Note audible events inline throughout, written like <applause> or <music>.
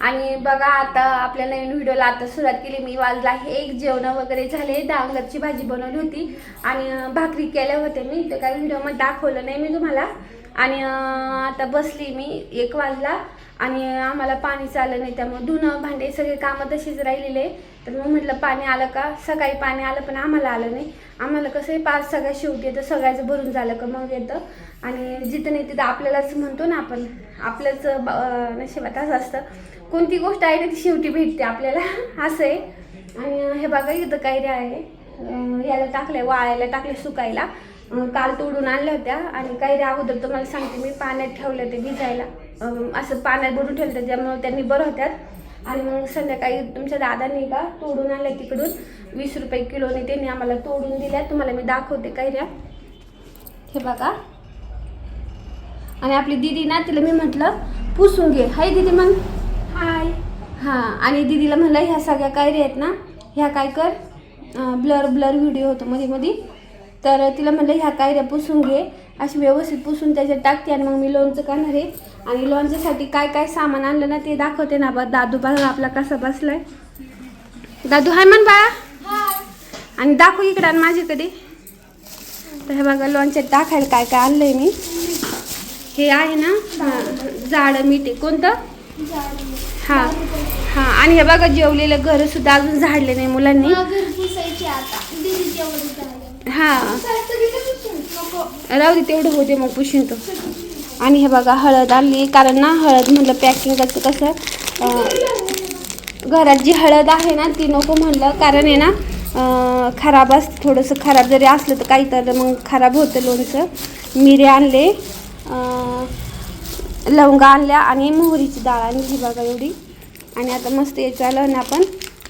आणि बघा आता आपल्या नवीन व्हिडिओला आता सुरुवात केली. मी वाजला हे एक जेवण वगैरे झाले. डांगरची भाजी बनवली होती. आणि भाकरी केल्या होत्या मी. ते काही व्हिडिओमध्ये दाखवलं नाही मी तुम्हाला. आणि आता बसली मी. एक वाजला. आणि आम्हाला पाणी चाललं नाही. त्यामुळे धुणं भांडे सगळे कामं तशीच राहिलेले. तर मग म्हटलं पाणी आलं का? सकाळी पाणी आलं पण आम्हाला आलं नाही. आम्हाला कसं आहे पाच सगळ्या शेवटी येतं. सगळ्याचं भरून झालं का मग येतं. आणि जिथं नाही तिथं आपल्यालाच म्हणतो ना आपण. आपल्याच ब- नशिबात असं असतं. कोणती गोष्ट आहे ना ती शेवटी भेटते आपल्याला. असं आहे. आणि हे बघा इथं कैरी आहे. याला टाकलंय वाळायला टाकले सुकायला. काल तोडून आणल्या होत्या. आणि कैरी अगोदर तुम्हाला सांगते मी पाण्यात ठेवलं ते भिजायला. असं पाण्यात बुडून ठेवलं त्यामुळे त्यांनी बरं होत्यात. आणि मग संध्याकाळी तुमच्या दादांनी का तोडून आणल्या तिकडून. वीस रुपये किलोने त्यांनी आम्हाला तोडून दिल्या तुम्हाला मी दाखवते कैऱ्या. हे बघा. आणि आपली दीदी ना तिला मी म्हटलं पुसून घे. हाय दीदी मग. हाय हां आणि दीदीला म्हणलं ह्या सगळ्या कैऱ्या आहेत ना? ह्या काय कर? ब्लर ब्लर व्हिडिओ होतो मध्ये मध्ये तर तिला म्हणलं ह्या कैऱ्या पुसून घे. अशी व्यवस्थित पुसून त्याच्यात टाकते आणि मग मी लोणचं करणार आहे. आणि लोणच्यासाठी काय काय सामान आणलं ना ते दाखवते ना बा. दादू बघा आपला कसा बसलाय. दादू हाय म्हण बाळा. आणि दाखव इकडे आणि माझ्याकडे. तर हे बघा लोणच्यात टाकायला काय काय आणलंय मी. हे आहे ना जाड मीठ आहे. कोणतं? हां. हां आणि हे बघा जेवलेलं घर सुद्धा अजून झाडले नाही मुलांनी. हां राहू दे तेवढं होते मग पुशीन तो. आणि हे बघा हळद आणली कारण ना हळद म्हटलं पॅकिंगचं कसं अं, घरात जी हळद आहे ना ती नको म्हणलं कारण आहे ना खराब असतं थोडंसं खराब जरी असलं तर काही तर मग खराब होतं लोणचं. मिरे आणले लवंगा आणल्या आणि मोहरीची डाळ आणि ही बघा एवढी. आणि आता मस्त याच्या ना आपण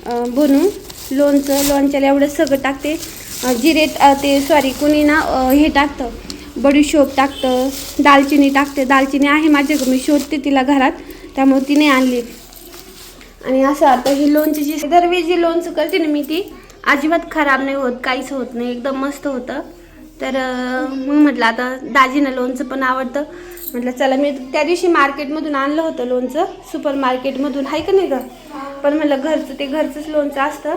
अं, बनवू लोणचं लोणच्याला एवढं सगळं टाकते. जिरे ते सॉरी कुणी ना हे टाकतं बडीशोप टाकतं दालचिनी टाकते. दालचिनी आहे माझ्याकडे मी शोधते तिला घरात त्यामुळे तिने आणली. आणि असं आता ही लोणची जी दरवेळी जी लोणचं करते ना मी ती अजिबात खराब नाही होत काहीच होत नाही एकदम मस्त होतं. तर मग म्हटलं आता दाजीनं लोणचं पण आवडतं. म्हटलं चला मी त्या दिवशी मार्केटमधून आणलं होतं लोणचं सुपर मार्केटमधून आहे का नाही गं? पण म्हटलं घरचं ते घरचंच लोणचं असतं.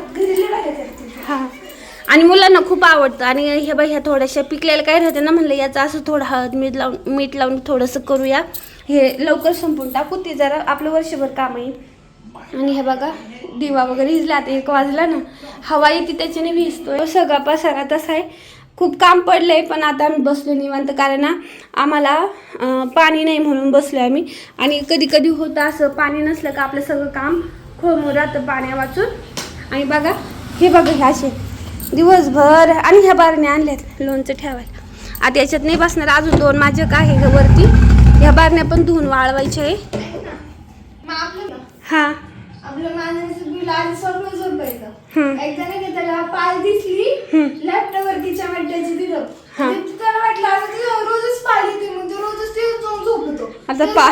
हां. आणि मुलांना खूप आवडतं. आणि हे बाई ह्या थोड्याशा पिकलेल्या काय राहते ना म्हणलं याचं असं थोडं हळद मीठ लावून मीठ लावून थोडंसं करूया. हे लवकर संपून टाकू ते जरा आपलं वर्षभर काम येईल. आणि हे बघा दिवा वगैरे हिजला आता एक वाजला ना. हवा येते त्याच्याने भिजतोय. सगळा पसारा तसा आहे. खूप काम पडलंय पण आता आम्ही बसलो निवांत. कारण ना आम्हाला पाणी नाही म्हणून बसलो आम्ही. आणि कधी कधी होतं असं पाणी नसलं का आपलं सगळं काम खोळमून राहतं पाण्या वाचून. आणि बघा हे बघा हे असे दिवसभर आणि ह्या बारण्या आणल्यात लोणचं ठेवायला. आता याच्यात नाही बसणार अजून दोन माझ्या आहे ग वरती. ह्या बारण्या पण धुवून वाळवायच्या आहे. हां. आपलं माझं बिल आधी स्वप्न झोपायचं हम्म. एकदा नाही का त्याला पाल दिसली वर तिच्या त्याला वाटलं रोजच पाल येते रोजच ते जाऊन झोपतो. आता पा-.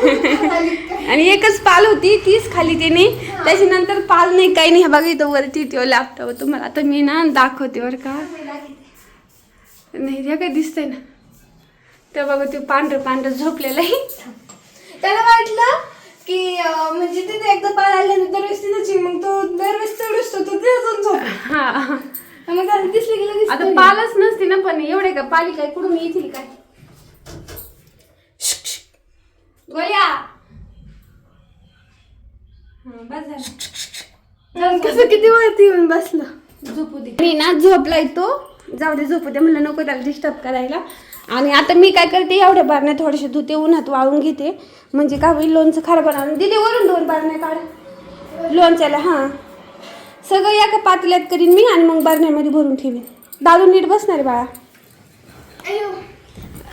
<laughs> आणि एकच पाल होती तीच खाली त्याने त्याच्यानंतर पाल नाही काही नाही. हे बघा इथं वरती तो लॅपटॉप तुम्हाला आता मी ना दाखवते बरं का. नाही रे काय दिसतंय ना. ते बघा ते पांढरं पांढरं झोपलेलं आहे. त्याला वाटलं की अं, म्हणजे तिथे एकदा पाल आल्यानंतर दरवेळेस तिथेच आहे. मग तो दरवेळेस चढ तो तिथे जाऊन झोपतो. हा. मग त्याला दिसलं की लगेच आता. पालच नसते ना पण एवढे का पाली काय कुठून येतील काय? गोळ्या. हा, बस झालं. कसं किती वरती येऊन बसलं? झोपू दे. मी ना झोपलाय तो. जाऊ दे झोपू दे. म्हणलं नको त्याला डिस्टर्ब करायला. आणि आता मी काय करते एवढ्या बारण्या थोडेसे धुते उन्हात वाळून घेते. म्हणजे का होईल लोणचं खराब बनवून दिदी वरून दोन बारण्या काढ. लोणच्याला हां. सगळं एका पातल्यात करीन मी आणि मग बारण्यामध्ये भरून ठेवीन. दादू नीट बसणार बाळा.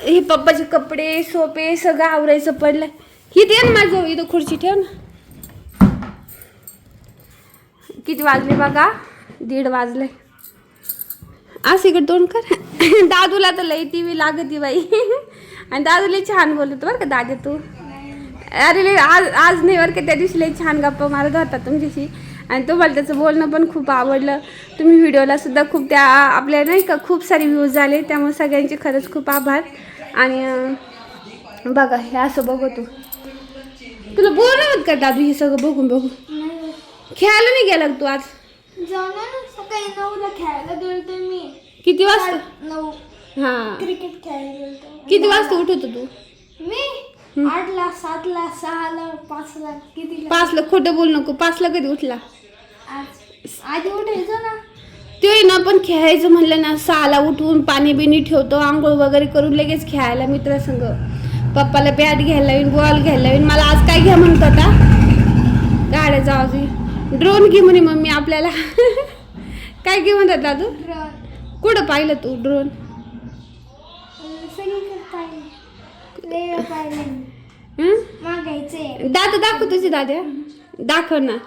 हे पप्पाचे कपडे सोपे सगळं आवरायचं पडलंय. ही दे ना माझं इथं खुर्ची ठेव ना. किती वाजले बघा? दीड वाजले. असं इकडे तोंड कर. दादूला तर लई टी व्ही लागती बाई. आणि दादू लई छान बोलत बरं का दादा तू. अरे लई आज आज नाही बरं का त्या दिवशी लई छान गप्पा मारत होता तुमच्याशी. आणि तुम्हाला त्याचं बोलणं पण खूप आवडलं. तुम्ही व्हिडिओला सुद्धा खूप त्या आपल्या नाही का खूप सारे व्ह्यूज झाले त्यामुळे सगळ्यांचे खरंच खूप आभार. आणि बघा हे असं बघतो तुला बोर होत का दादू हे सगळं बघून नाही. खेळायला नाही गेला तू आज? जाऊ ना सकाळी नऊला खेळायला किती वाजता? नऊ. हा. क्रिकेट खेळायला गेलतो. किती वाजता उठत होता तू? मी आठला सातला सहाला पाचला कितीला? पाचला? खोटं बोल नको. पाचला कधी उठला? आज आधी उठायचो ना. तो आहे ना पण खेळायचं म्हणलं ना सहाला उठून पाणी बिणी ठेवतो आंघोळ वगैरे करून लगेच खेळायला मित्रासंग. पप्पाला बॅट घ्यायला लावीन बॉल घ्यायला लावीन. मला आज काय घ्या म्हणत होता? गाड्याचा आवाज ड्रोन घे म्हणे मम्मी आपल्याला. <laughs> काय घे म्हणतात दादू ड्रॉन कुठं पाहिलं तू ड्रोन दादा दाखव तुझे दाद्या दाखव ना.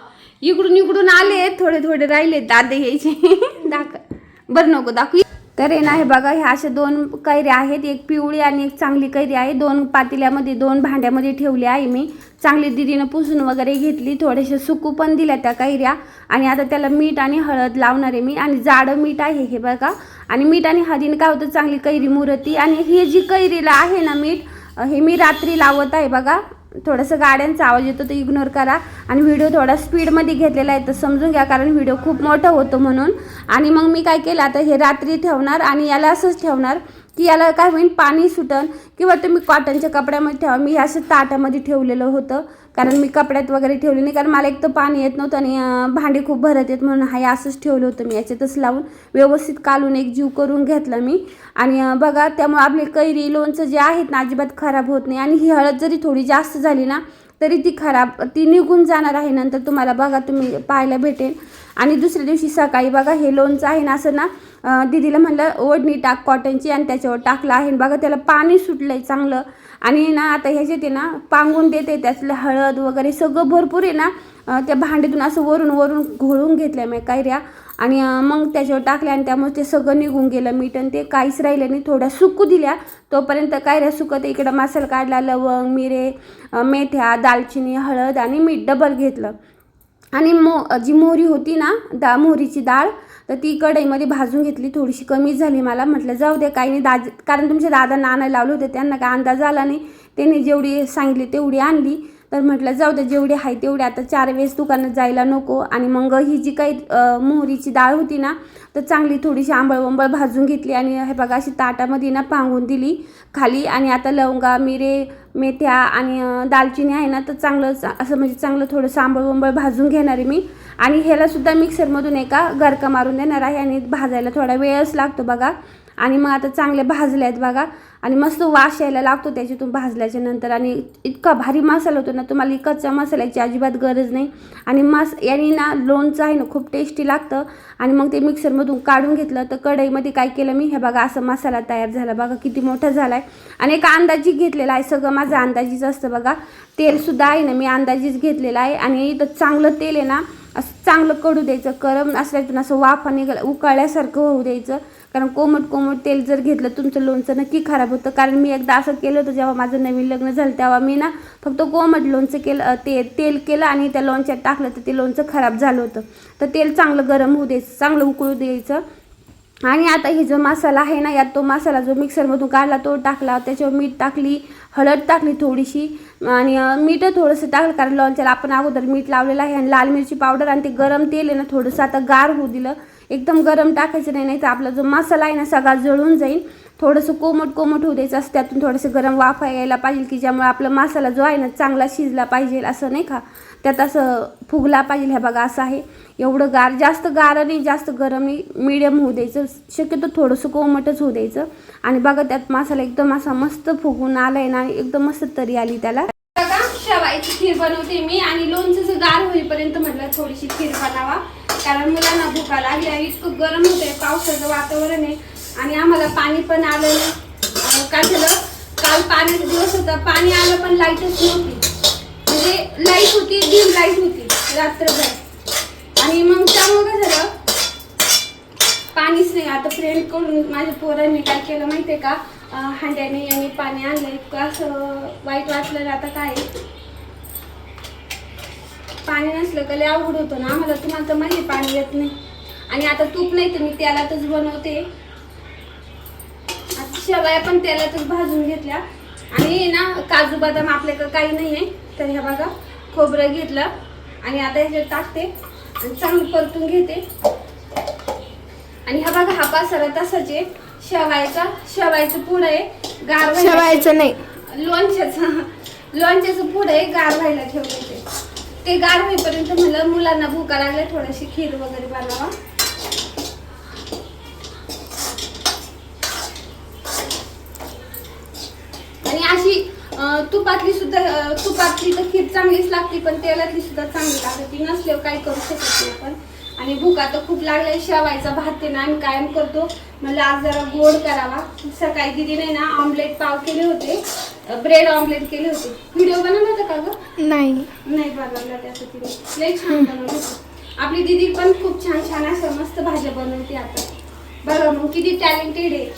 इकडून इकडून आले थोडे थोडे राहिले दादे यायचे. <laughs> दाखव. बरं नको दाखव. तर आहे नाही बघा ह्या अशा दोन कैऱ्या आहेत एक पिवळी आणि एक चांगली कैरी आहे. दोन पातेल्यामध्ये दोन भांड्यामध्ये ठेवली आहे मी. चांगली दिदीनं पुसून वगैरे घेतली थोडेसे सुकू पण दिल्या त्या कैऱ्या. आणि आता त्याला मीठ आणि हळद लावणार आहे मी. आणि जाडं मीठ आहे हे बघा. आणि मीठ आणि हळदीनं काय होतं चांगली कैरी मुरती. आणि ही जी कैरीला आहे ना मीठ हे मी रात्री लावत आहे बघा. थोडंसं गाड्यांचा आवाज येतो तो इग्नोर करा. आणि व्हिडिओ थोडा स्पीडमध्ये घेतलेला आहे तर समजून घ्या कारण व्हिडिओ खूप मोठं होतो म्हणून. आणि मग मी काय केलं आता हे रात्री ठेवणार आणि याला असंच ठेवणार. की याला काय होईल पाणी सुटन किंवा तुम्ही कॉटनच्या कपड्यामध्ये ठेवा. मी हे असं ताटामध्ये ठेवलेलं होतं. कारण मी कपड्यात वगैरे ठेवले नाही. कारण मला एक तर पाणी येत नव्हतं आणि भांडी खूप भरत येत म्हणून हा असंच ठेवलं होतं मी. याच्यातच लावून व्यवस्थित कालून एक जीव करून घेतला मी. आणि बघा त्यामुळे आपले कैरी लोणचं जे आहेत ना अजिबात खराब होत नाही. आणि ही हळद जरी थोडी जास्त झाली ना तरी ती खराब ती निघून जाणार आहे नंतर तुम्हाला बघा तुम्ही पाहायला भेटेल. आणि दुसऱ्या दिवशी सकाळी बघा हे लोणचं आहे ना असं ना दिदीला दीदीला म्हणलं ओढणी टाक कॉटनची आणि त्याच्यावर टाकलं आहे. बघा त्याला पाणी सुटलं आहे चांगलं. आणि ना आता ह्याचे ते ना पांगून देते त्यातलं हळद वगैरे सगळं भरपूर आहे ना त्या भांडीतून असं वरून वरून घोळून घेतल्या मी काय आणि मग त्याच्यावर टाकल्या आणि त्यामुळे ते सगळं निघून गेलं. मीठ आणि ते काहीच राहिलं नाही. थोड्या सुकू दिल्या. तोपर्यंत कायऱ्या सुकत इकडं मसाला काढला लवंग मिरे मेथ्या दालचिनी हळद आणि मीठ डबल घेतलं. आणि मो जी मोहरी होती ना दा मोहरीची डाळ तर ती कढईमध्ये भाजून घेतली. थोडीशी कमी झाली मला. म्हटलं जाऊ दे काही नाही. दाज कारण तुमच्या दादांना आणायला लावले होते. त्यांना काय अंदाज आला नाही. त्यांनी जेवढी सांगितली तेवढी आणली. तर म्हटलं जाऊ दे जेवढे आहे तेवढे. आता चार वेळेस दुकानात जायला नको. आणि मग ही जी काही मोहरीची डाळ होती ना तर चांगली थोडीशी आंबळ वंबळ भाजून घेतली आणि हे बघा अशी ताटामध्ये ना पांगून दिली खाली. आणि आता लवंगा मिरे मेथ्या आणि दालचिनी आहे ना तर चांगलं असं म्हणजे चांगलं थोडं सांबळ वंबळ भाजून घेणार आहे मी. आणि ह्यालासुद्धा मिक्सरमधून एका गरका मारून देणार आहे आणि भाजायला थोडा वेळच लागतो बघा. आणि मग आता चांगले भाजले आहेत बघा. आणि मस्त वास यायला लागतो त्याच्यातून भाजल्याच्या नंतर. आणि इतका भारी मसाला होतो ना तुम्हाला कच्चा मसाल्याची अजिबात गरज नाही. आणि मस याने ना लोणचं आहे ना खूप टेस्टी लागतं. आणि मग ते मिक्सरमधून काढून घेतलं. तर कढईमध्ये काय केलं मी हे बघा असं मसाला तयार झाला. बघा किती मोठा झाला आहे आणि एक अंदाजी घेतलेला आहे सगळं माझं अंदाजीच असतं बघा. तेलसुद्धा आहे ना मी अंदाजीच घेतलेलं आहे. आणि इथं चांगलं तेल आहे ना असं चांगलं कडू द्यायचं गरम असल्यातून असं वाफा निघाल उकाळल्यासारखं होऊ द्यायचं. कारण कोमट कोमट तेल जर घेतलं तुमचं लोणचं नक्की खराब होतं. कारण मी एकदा असं केलं होतं जेव्हा माझं नवीन लग्न झालं तेव्हा मी ना फक्त कोमट लोणचं केलं ते तेल केलं आणि त्या लोणच्यात टाकलं तर ते लोणचं खराब झालं होतं. तर तेल चांगलं गरम होऊ द्यायचं चांगलं उकळू द्यायचं. आणि आता हे जो मसाला आहे ना यात तो मसाला जो मिक्सरमधून काढला तो टाकला त्याच्यावर मीठ टाकली हळद टाकली थोडीशी आणि मीठ थोडंसं टाकलं कारण लोणच्याला आपण अगोदर मीठ लावलेलं आहे आणि लाल मिरची पावडर आणि ते गरम तेल आहे ना थोडंसं आता गार होऊ दिलं. एकदम गरम टाकायचं नाही नाही तर आपला जो मसाला आहे ना सगळा जळून जाईल. थोडंसं कोमट कोमट होऊ द्यायचं असं त्यातून थोडंसं गरम वाफा यायला पाहिजे की ज्यामुळे आपला मसाला जो आहे ना चांगला शिजला पाहिजे असं नाही का? त्यात असं फुगला पाहिजे ह्या बघा असं आहे. एवढं गार जास्त गार नाही जास्त गरम नाही मिडियम होऊ द्यायचं. शक्यतो थोडंसं कोमटच होऊ द्यायचं. आणि बघा त्यात मसाला एकदम असा मस्त फुगून आलाय ना एकदम मस्त तरी आली त्याला. बघा शेवायची खीर बनवते मी आणि लोणचं गार होईपर्यंत म्हटलं थोडीशी खीर बनावा. कारण मुलांना भुका लागली आहे इतकं गरम होतंय पावसाचं वातावरण आहे आणि आम्हाला पाणी पण आलं नाही. काय झालं? काल पाण्याचा दिवस होता पाणी आलं पण लाईटच नव्हती. म्हणजे लाइट होती डीम लाइट होती रात्रभर. आणि मग त्यामुळे काय झालं पाणीच नाही. आता फ्रेंड करून माझ्या पोरांनी काय केलं माहिती आहे का हांड्याने यांनी पाणी आणलं इतकं असं वाईट वाटलं आता काय? पाणी नसलं का लय अवघड होतं ना? आम्हाला तुम्हाला तर माहिती पाणी येत नाही. आणि आता तूप नाही तर मी त्यालातच बनवते. आता शेवया पण त्यालातच भाजून घेतल्या. आणि ना काजू बदाम आपल्याकडे काही नाही आहे तर ह्या बघा खोबरं घेतलं. आणि आता ह्याच्यात टाकते आणि चांगलं परतून घेते. आणि हा बघा हा पासारा तसाच आहे. शेवायचा शेवायचं पुढं आहे. गार शेवायचं नाही. लोणच्याचं लोणच्याचं पुढे गार व्हायला ठेवले ते. ते गार होईपर्यंत म्हणलं मुलांना भूका लागल्या थोडीशी खीर वगैरे बनवा आणि अशी अं, तुपातली सुद्धा अं, तुपातली तर खीर चांगलीच लागते पण तेलातली सुद्धा चांगली लागते. ती नसल्यावर काही करू शकत नाही आपण. आणि भुका तर खूप लागल्या शेवायचा भात ते ना आम्ही कायम करतो. म्हणलं आज जरा गोड करावा. सकाळी दिदीने ना ऑमलेट पाव केले होते. ब्रेड ऑमलेट केले होते. व्हिडिओ बनवला होता का गं? नाही. नाही बनवला त्याचं तिने. लई छान बनवलं होतं. आपली दीदी पण खूप छान छान असं मस्त भाज्या बनवते आता. बघा मग किती टॅलेंटेड आहे.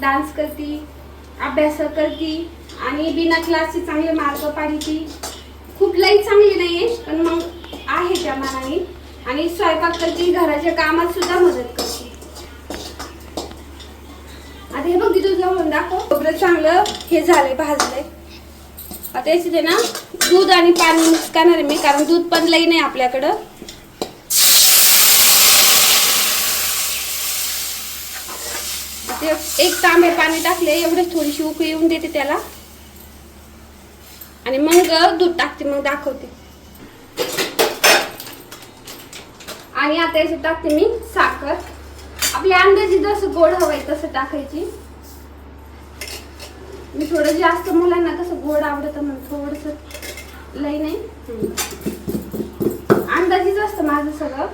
डान्स करती. अभ्यास करती आणि बिना क्लासचे चांगले मार्क पाडती. खूप लई चांगली नाही आहे पण मग आहे त्या मानाने. आणि स्वयंपाक करते घराच्या कामात सुद्धा मदत करते. आता हे बघ तुझं जवळून दाखव. खोबरं चांगलं हे झालंय भाजलंय. आता याच्यात ना दूध आणि पाणी मिक्स करणार आहे मी कारण दूध पण लई नाही आपल्याकडं. म्हणजे एक तांबे पाणी टाकले एवढेच थोडीशी उकळी येऊन देते त्याला. आणि मग दूध टाकते मग दाखवते. आणि आता याच्यात टाकते मी साखर. आपल्या अंदाजे जसं गोड हवंय तसं टाकायची. मी थोडं जास्त मुलांना कसं गोड आवडतं म्हणून थोडस लई नाही. अंदाजीच असतं माझं सगळं.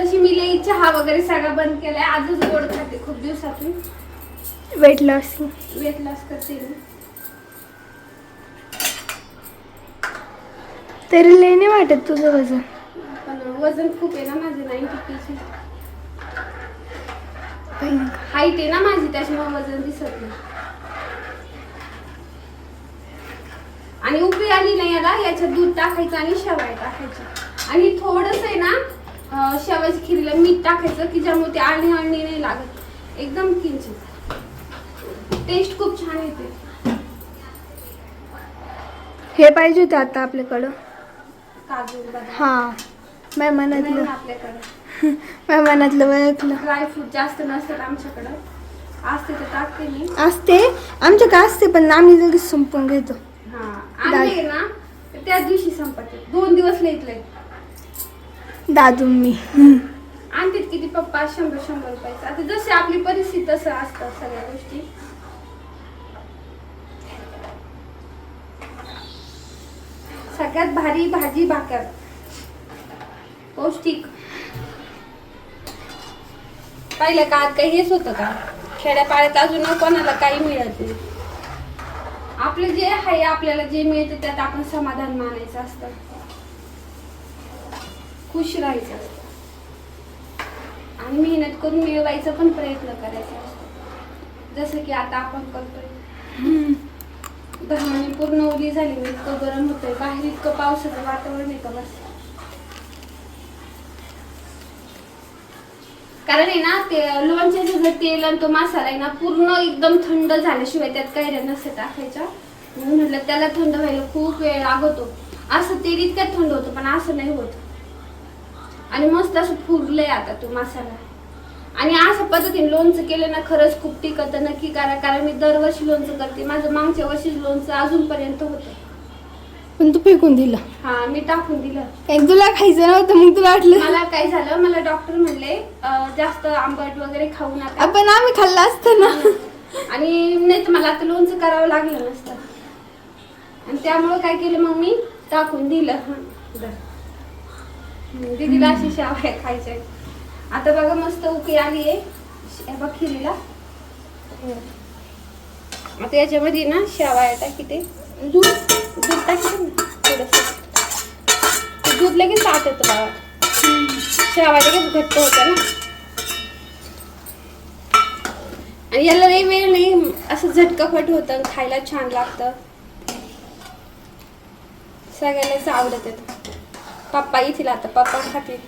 तशी मी लई चहा वगैरे सगळं बंद केलाय. आजच गोड खाते खूप दिवसातून. वेट लॉस वेट लॉस करते मी. तरी लय नाही वाटत तुझं वजन. पण वजन खूप आहे ना माझं नाईन्टी केजी हाईट आहे ना माझी त्याच्यामुळे वजन दिसत नाही. आणि उकळी आली नाही याला याच्यात दूध टाकायचं आणि शेवाय टाकायची आणि थोडस आहे ना अं, शेवायची खिरीला मीठ टाकायचं की ज्यामुळे ते आळणी आळणी नाही लागत. एकदम किंचित. टेस्ट खूप छान येते. हे पाहिजे होतं आता आपल्याकडं. काजू हा माझ्या नाही मनातलं ना आपल्याकडे <laughs> माझ्या मनातलं ओळखलं ड्रायफ्रूट जास्त नसतात आमच्याकडं. असते तर टाकते मी. असते? आमच्याकडे असते पण आम्ही लगेच संपून घेतो. हा आणले ना त्याच दिवशी संपते दोन दिवस दादू मी. आणतात किती पप्पा? शंभर शंभर रुपयाचं. आता जशी आपली परिस्थिती तसं असतात सगळ्या गोष्टी. सगळ्यात भारी भाजी भाकर. पौष्टिक. पहिलं का काही हेच होतं का? खेड्यापाड्यात अजून कोणाला काही मिळत नाही. आपलं जे आहे आपल्याला जे मिळतं त्यात आपण समाधान मानायचं असतं. खुश राहायचं असतं. आणि मेहनत करून मिळवायचा पण प्रयत्न करायचा असतो. जसं की आता आपण करतोय. धरणाने पूर्ण ओली झाली मी इतकं गरम होतंय. बाहेर इतकं पावसाचं वातावरण आहे का बस? कारण आहे ना ते लोणच्याचं सगळं तेल आणि तो मसाला आहे ना पूर्ण एकदम थंड झाल्याशिवाय त्यात कैऱ्या नसे टाकायच्या म्हणून म्हटलं त्याला थंड व्हायला खूप वेळ लागतो. असं तेल इतक्यात थंड होतं पण असं नाही होत. आणि मस्त असं फुगलंय आता तो मसाला. आणि अशा पद्धतीने लोणचं केलं ना खरंच खूप टिकत नक्की करा कारण मी दरवर्षी लोणचं करते. माझं मागच्या वर्षी लोणचं अजूनपर्यंत होतं. पण तू फेकून दिलं. हा मी टाकून दिलं. काही तुला खायचं नव्हतं मग तुला वाटलं? मला काय झालं मला डॉक्टर म्हणले अं, जास्त आंबट वगैरे खाऊ नका. आपण आम्ही खाल्लं असतं ना. आणि नाही तर मला आता लोणचं करावं लागलं नसतं. आणि त्यामुळं काय केलं मग मी? टाकून दिलं. हं, धर. दीदीला अशी शेवया खायच्या आता बघा मस्त उकळी आली आहे. बघ खिरीला. आता याच्यामध्ये ना शावाया टाकी ते. दूध दूध टाकी थोडस. दूध लगेच आत येतं बाबा शेवाया लगेच घट्ट होतं ना. आणि याला लई वेळ नाही असं झटकफट होतं खायला छान लागतं. सगळ्यांनाच आवडत येतं पप्पा येतील आता पप्पा खातील.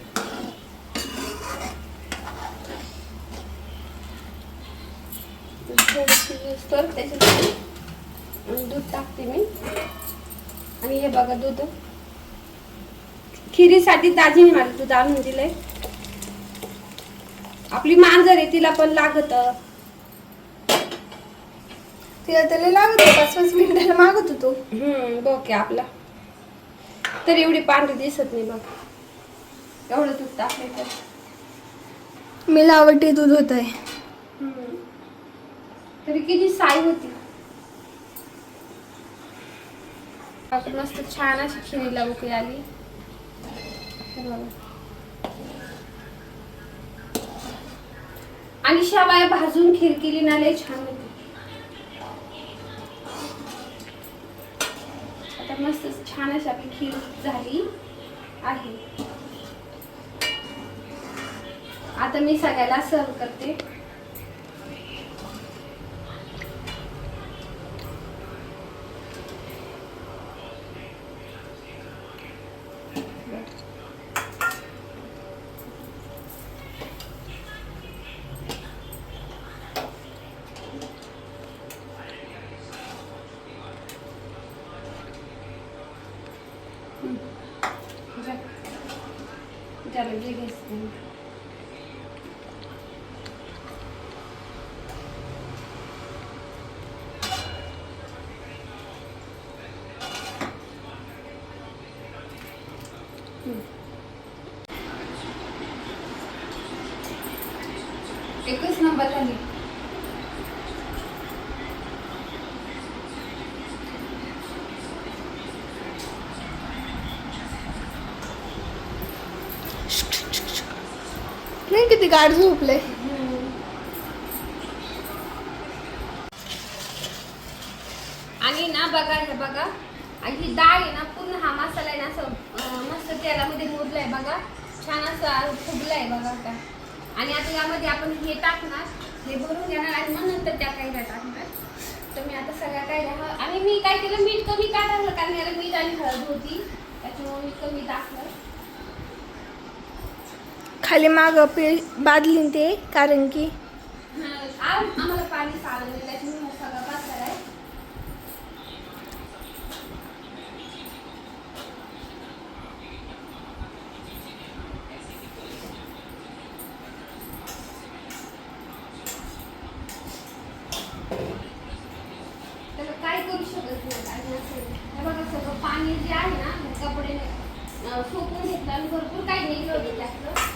दूध टाकते मी. आणि हे बघा दूध. खिरीसाठी दाजीने मला दूध आणून दिलंय. आपली मांजर आहे तिला पण लागत. तिला त्याला लागत पाच पाच मिनिटाला मागत होतो. हम्म ओके आपला. तर एवढी पांढरी दिसत नाही बघ. एवढं दूध टाकलं तर. मिलावटी दूध होत आहे. तरी किती साई होती. मस्त छान अशी खिरीला उकळी आली. आणि शेवाया भाजून खीर केली ना लय छान होती. तर मस्त छान अशी आपली खीर झाली आहे. आता मी सगळ्याला सर्व करते ज्याला जे घ्यायचं ते. एकच नंबर झाली नाही किती गाड झोपले. आणि ना बघा हे बघा. आणि ही डाळ आहे ना पूर्ण हा मसाला आहे ना असं मस्त तेलामध्ये मुरलाय बघा. छान असं फुगलाय बघा आता. आणि आता यामध्ये आपण हे टाकणार. हे भरून घेणार आणि मग नंतर त्या काही टाकणार. तर मी आता सगळ्या काय आणि मी काय केलं मीठ कमी का टाकलं कारण याला मीठ आणि हळद होती. त्याच्यामुळे मी कमी टाकलं. खाली माग पे बादली ते कारण की आम्हाला पाणी चालवलं त्याच्यामुळे हा सगळा पसारा आहे त्याला काय करू शकत नाही आणि असं हे बघा सगळं पाणी जे आहे ना हे कपडे अं, सुकून घेतलं आणि भरपूर काही निघलं होतं त्यातलं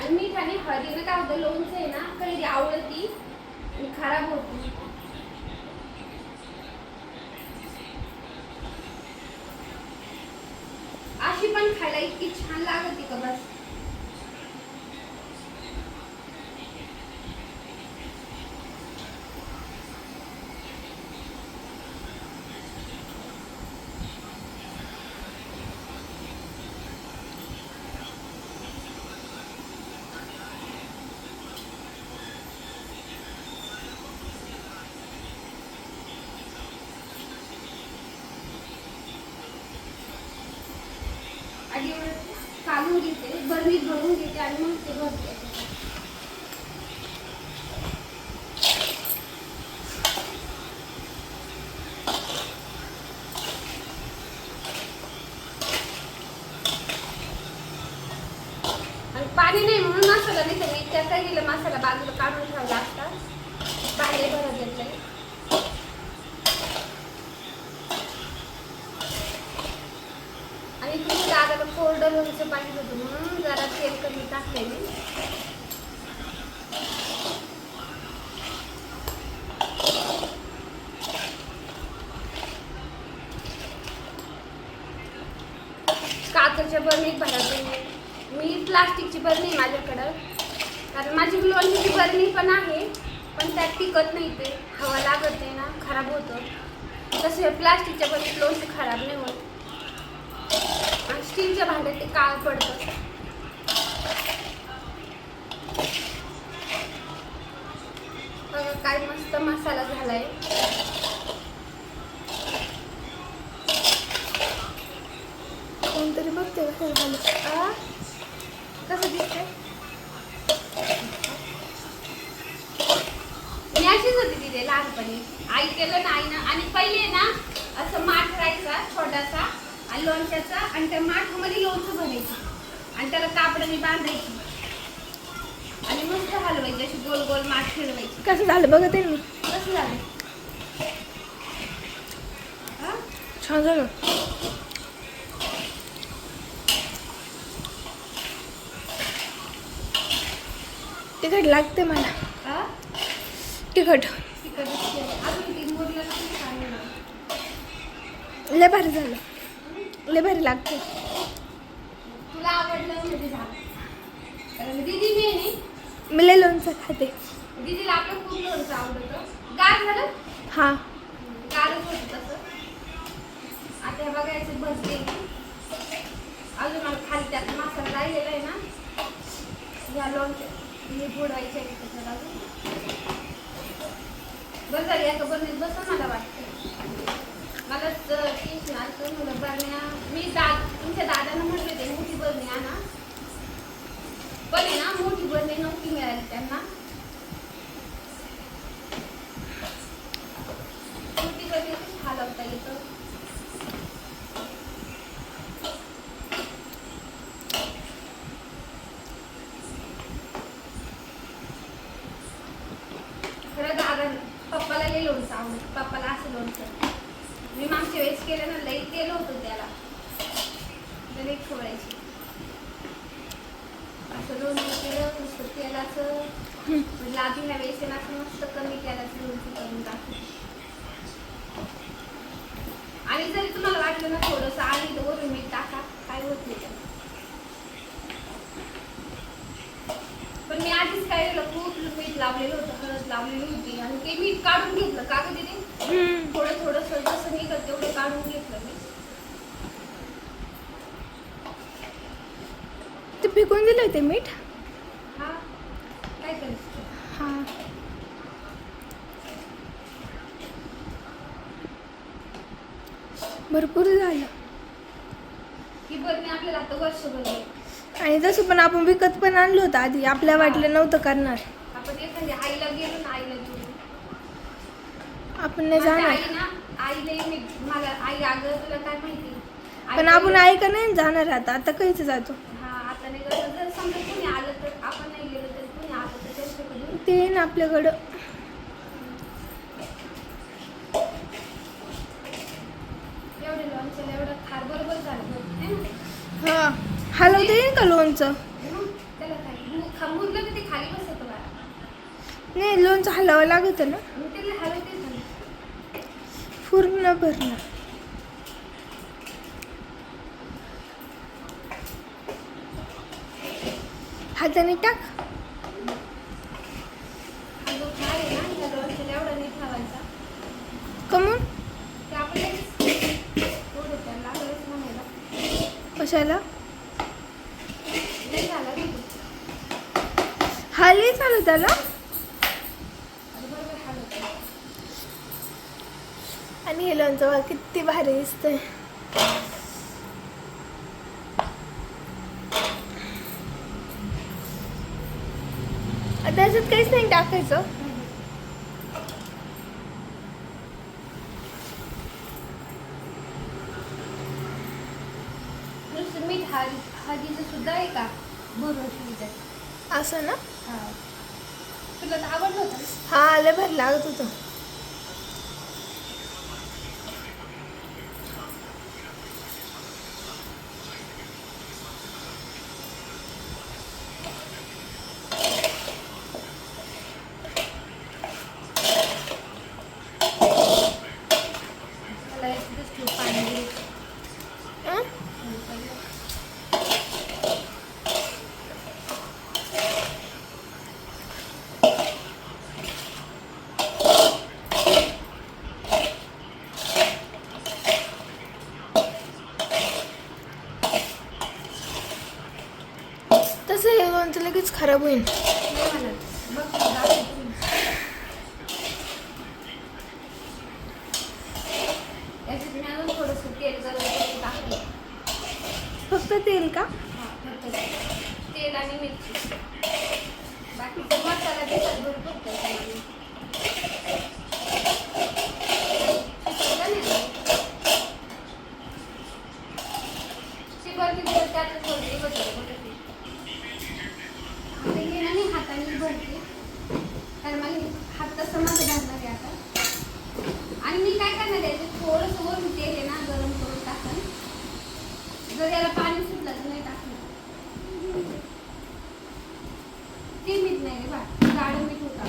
आणि मीठ आणि साधं लोणचं आहे ना कैरी आवडती. आणि खराब होती. अशी पण खायला इतकी छान लागते का बस आधी एवढं काढून घेते बरणीत भरून घेते आणि मग ते भरते आणि पाणी नाही म्हणून मसाला नाही तर मी त्या काय केलं मसाला बाजूला काढून ठेवला असता बाहेर भरत घेतलंय आणि तुम्ही दादाला कोरडं लोणचं पाहिजे होतं म्हणून जरा तेल कमी टाकले मी काचेच्या बरणीत भरायचे मी मी प्लास्टिकची बरणी माझ्याकडं. कारण माझी लोणची बरणी पण आहे पण त्यात टिकत नाही ते. हवा लागत नाही ना खराब होतं. तसं प्लास्टिकच्या बरणीत लोणचं खराब नाही होत. आणि स्टीलच्या भांड्यात ते काळ पडतं. काय मस्त मसाला झालाय. कोणतरी बघते कसं कसं दिसतंय? मी अशीच होती तिथे लहानपणी. आई केलं ना. आईनं आणि पहिले ना असं माठ राहायचा छोटासा आणि लोणच्याचा आणि त्या माठामध्ये लोणचं भरायचं. आणि त्याला कापडाने बांधायची. आणि मस्त हलवायची अशी गोल गोल माठ फिरवायची. कसं झालं बघत आहे मी कसं झालं? हा? छान झालं. तिखट लागते मला. हा? तिखट. लय भारी झालं. लय भारी लागते तुला आवडलं म्हणजे झालं कारण दीदी मी लय लोणचं खाते. दीदीला आपलं खूप लोणचं आवडतं. गार झालं? हां. गारच होतं तसं. आता हे बघायचं भजते अजून मला खाली त्यात मसाला राहिलेला आहे ना. या लोणच्या हे बुडवायचे अजून. बरं झाली आता बनवीत. बसं मला वाटतं मला टेन्शन असतं मला बरण्या मी दाद तुमच्या दादांना म्हटले ते मोठी बरणी आणा. पण आहे ना मोठी बरणी नव्हती मिळाली त्यांना. मोठी बरणी? कशी हलवता येतं. खरं दादा पप्पाला लई लोणचं आवडत. पप्पाला असं लोणचं. मी मागच्या वेळेस केलं ना लई तेल होतं त्याला. लई खोळायची असं लोणचं केलं नुसतं तेलाचं. म्हणजे अजून ह्या वेळेस ना असं मस्त कमी तेलाचं लोणचं करून टाकलं आणि जरी तुम्हाला वाटलं ना थोडंसं आली तर वरून मीठ टाका काय होत नाही त्याला पण मी आधीच काय केलं खूप मीठ लावलेलं होतं हळद लावलेली होती आणि ते मीठ काढून घेतलं. का गं तिथे थोडं थोडं जसं निघत तेवढं काढून घेतलं मी. ते फेकून दिलं होते मीठ? हा. काय करायचं हां. भरपूर झालं. ही बरणी आपल्याला आता वर्षभर. आणि तसं पण आपण विकत पण आणलं होतं आधी आपल्या वाटलं नव्हतं करणार. आपण एखाद्या आईला गेलो ना आईला घेऊन. आपण नाही माझ्या जाणार. आई ना आईला मी मला आई अगं तुला काय माहिती? आई पण आपण ऐका नाही जाणार आता? आता काहीच जातो. हा आता नाही गरज जर समजा कोणी आलं तर आपण नाही गेलो तर कोणी आलं तर त्यांच्याकडून? ते ना आपल्याकडं. एवढे लॉन्चला एवढं खार बरोबर झालं. है ना? हां. हलवता येईल का लोणचं नाही लोणचं हलवावं लागतं ना. पूर्ण भरणं हाताने टाक. कमून कशाला नाही झाला नाही हाली चालू त्याला आणि बरोबर हे लोणचं बघा किती भारी दिसतंय. त्याच्यात काहीच नाही टाकायचं. मीठ हळदीचं सुद्धा आहे का? ठेवायचं असं ना? हा तुला तर आवडलं आलं लागत होतं मला याच्यातच ठेव पाणी घ्यायचं. हं? आणि पहिलं तसं हे लोणचं लगेच खराब होईल नाही म्हणत. बघ तू दाखव तुम्ही. याच्यात मी अजून थोडंसं तेल गरम करून टाकलं फक्त तेल का? तेल. आणि मिरची. बाकीचा मसाला त्याच्यात भरपूर टाकायचा. शिकवलं नाही ना? शिकवलं की तुला त्यातलं थोडं हे बसवलं कुठं ते. आता हे ना मी हाताने भरते कारण मला हात तसं माझं घालणार आहे आता आणि मी काय करणार आहे थोडंसं वरून तेल आहे ना गरम करून टाकन जर याला पाणी सुटलं तर नाही टाकणार ते मीठ नाही रे बा गाढ मीठ होता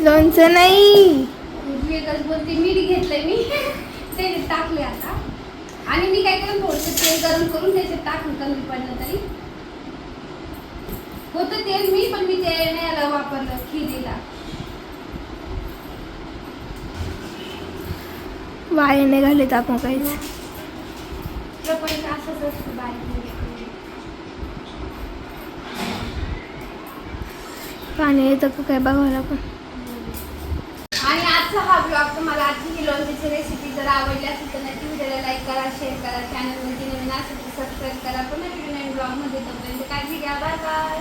लोणचे नाही. वेगळंच बोलते मीठ घेतलंय मी. <laughs> ते टाकले आता. आणि मी काय केलं थोडंसं तेल गरम करून त्याच्यात टाकून कमी पडलं तरी. होतं तेल मी पण मी ते नाही वापरलं खिरीला. वाया नाही घालत आपण काहीच. प्रपंच असंच असतं बारीक पाणी येतं का काय बघावं पण. आणि आजचा हा ब्लॉग तुम्हाला आजची ही लोणचीची रेसिपी जर आवडली असेल तर नक्की व्हिडिओला लाईक करा शेअर करा चॅनलमध्ये नवीन असेल तर सबस्क्राईब करा. पुन्हा नवीन ब्लॉगमध्ये तोपर्यंत काळजी घ्या. Bye bye